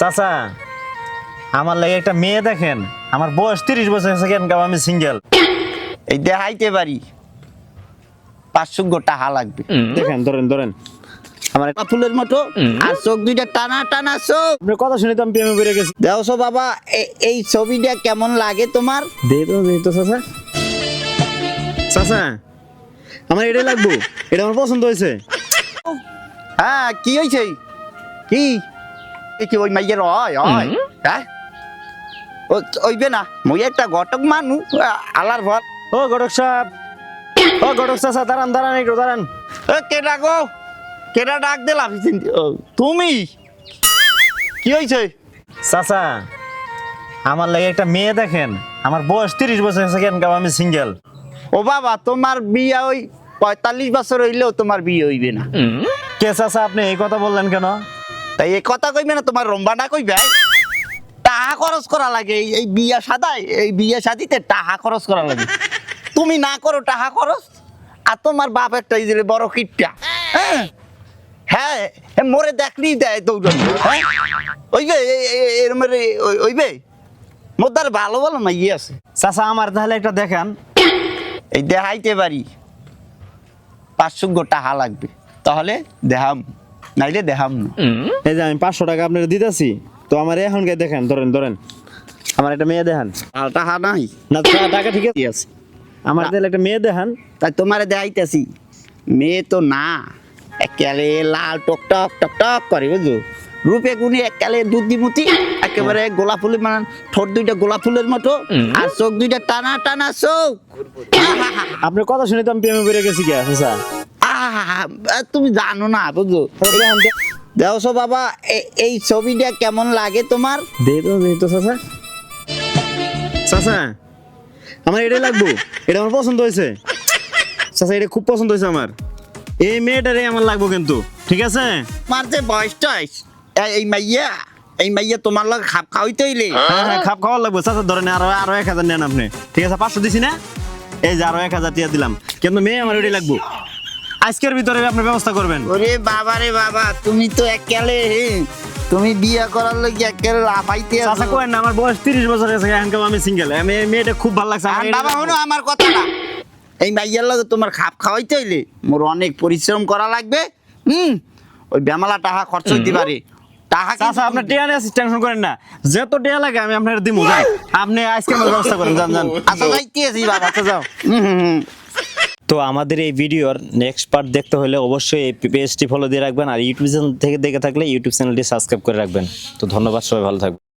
চাচা আমার লাগে একটা মেয়ে দেখেন। আমার বয়স তিরিশ বছর হয়েছে কেন আমি সিঙ্গেল এই দেখাইতে পারি। পাঁচশো টাকা লাগবে। দেখেন ধরেন ধরেন। আমার ফুলের মতো। আর চোখ দুইটা টানা টানা চোখ। আপনার কথা শুনে তো আমি প্রেমে পড়ে গেছি। দেখো বাবা এ- এই ছবিটা কেমন লাগে তোমার? দে তো দে তো চাচা। চাচা আমার এটাই লাগবো। এটা আমার পছন্দ হয়েছে। হ্যাঁ কি হয়েছে? কি? এ কি ওই মাইয়ের হয় হয় হ্যাঁ ও- ওইবে না মই একটা ঘটক মানু আলার ভর ও গড়ক সাহেব ও গড়ক চাচা দাঁড়ান দাঁড়ান একটু দাঁড়ান এ, কেডা গো কেডা ডাক দিলাম ও, তুমি কি হয়েছে চাচা আমার লাগে একটা মেয়ে দেখেন। আমার বয়স তিরিশ বছর হয়েছে কেন আমি সিঙ্গেল ও বাবা তোমার বিয়ে ওই পঁয়তাল্লিশ বছর হইলেও তোমার বিয়ে হইবে না। কে চাচা আপনি এই কথা বললেন কেন? তাই এই কথা কইবে না, তোমার রম্বাটা কইবে? টাকা খরচ করা লাগে, এই- বিয়া সাদায়, এই বিয়ে শাদিতে টাকা খরচ করা লাগে। তুমি না করো টাকা খরচ, আর তোমার বাপ একটা এই বড় কিটটা হ্যাঁ? হ্যাঁ মোরে দেখলেই দেয় দৌড়ানি হ্যাঁ? ওইবে এরম ওই- ওইবে মোর দ্বারা ভালো ভালো না ইয়ে আছে। চাচা, আমার তাহলে একটা দেখান। এই দেখাইতে পারি। পাঁচশো টাকা লাগবে। তাহলে দেখাম। নাইলে দেখাম না। এই যে আমি পাঁচশো টাকা আপনার দিতেছি তো আমার এখন কে দেখেন ধরেন ধরেন। আমার একটা মেয়ে দেখান। আর টাকা নাই। না টাকা ঠিক আছে। আমার তাহলে একটা মেয়ে দেখান। তাই তোমারে দেখাইতেছি। মেয়ে তো না। একেবারে লাল টক টক টক টক করে বুঝছ? রূপে গুণে একেবারে দুধি মুতি একেবারে গোলাপ ফুলের মানে ঠোঁট দুইটা গোলাপ ফুলের মতো আর চোখ দুইটা টানা টানা চোখ। আপনার কথা শুনে তো আমি প্রেমে পড়ে গেছি কে আহা, তুমি জানো না বুঝছ? দেখো বাবা এই ছবিটা কেমন লাগে তোমার? দে তো দে তো চাচা। চাচা আমার এটাই লাগবো। এটা আমার পছন্দ হয়েছে। চাচা এটা খুব পছন্দ হয়েছে আমার। এই মেয়েটারে আমার লাগবো কিন্তু ঠিক আছে? তোমার যে বয়স টয়স এই- মাইয়া এই মাইয়া তোমার লগে খাপ খাওয়াইতে হইলে। হ্যাঁ হ্যাঁ খাপ খাওয়ার লাগবো। চাচা ধরেন আরও আরও এক হাজার নেন আপনি। ঠিক আছে পাঁচশো দিছি না? এই যে আরও এক হাজার টিয়া দিলাম। কিন্তু মেয়ে আমার এটাই লাগবো। আজকের ভিতরে আপনি ব্যবস্থা করবেন। ওরে বাবা রে বাবা তুমি তো একেলে তুমি বিয়ে করার লাগি একেলে লাফাইতে কোয়েন না আমার বয়স তিরিশ বছর গেছে এখন আমি সিঙ্গেল আমি মেয়েটা খুব ভালো লাগছে বাবা। হলো আমার কথা না এই মাইয়ার লগে তোমার খাপ খাওয়াইতে হইলে মোর অনেক পরিশ্রম করা লাগবে। হুম ওই বেমালা টাকা খরচ হইতে পারে। টাকা চাচা আপনার টিয়া নিয়ে টেনশন করেন না। যত টিয়া লাগে আমি আপনার দিব যান। আপনি আজকে আমার ব্যবস্থা করেন যান যান। আচ্ছা যাইতে আছি বাবা আচ্ছা যাও। হুম হুম। তো আমাদের এই ভিডিওর নেক্সট পার্ট দেখতে হলে অবশ্যই এই পেজটি ফলো দিয়ে রাখবেন আর ইউটিউব চ্যানেল থেকে দেখে থাকলে ইউটিউব চ্যানেলটি সাবস্ক্রাইব করে রাখবেন। তো ধন্যবাদ, সবাই ভালো থাকবেন।